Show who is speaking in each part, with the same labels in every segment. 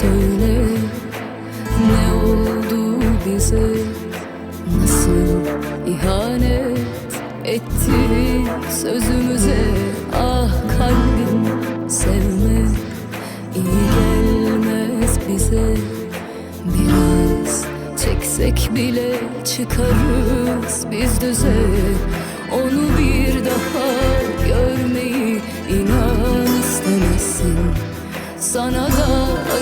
Speaker 1: Söyle ne oldu bize? Nasıl ihanet etti sözümüze? Ah kalbim sevmek iyi gelmez bize. Biraz çeksek bile çıkarız biz düze. Onu bir daha görmeyi inan istemezsin. Sana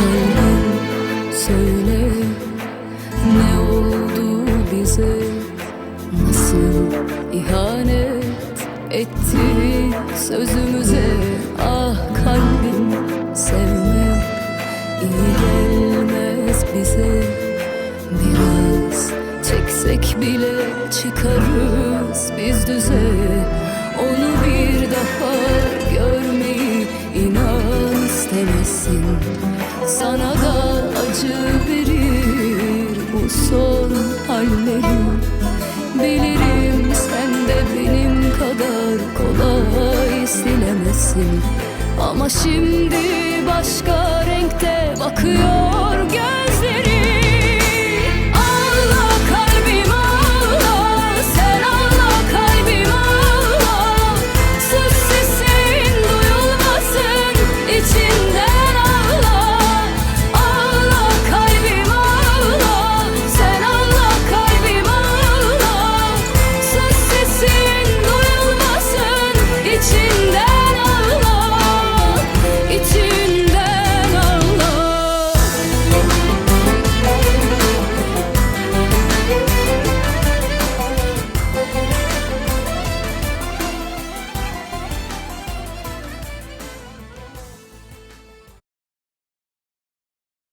Speaker 1: Kalbim söyle ne oldu bize? Nasıl ihanet etti sözümüze? Ah kalbim sevme iyi gelmez bize. Biraz çeksek bile çıkarız biz düze. Onu bir hallerim Bilirim sen de benim kadar kolay silemezsin. Ama şimdi başka renkte bakıyor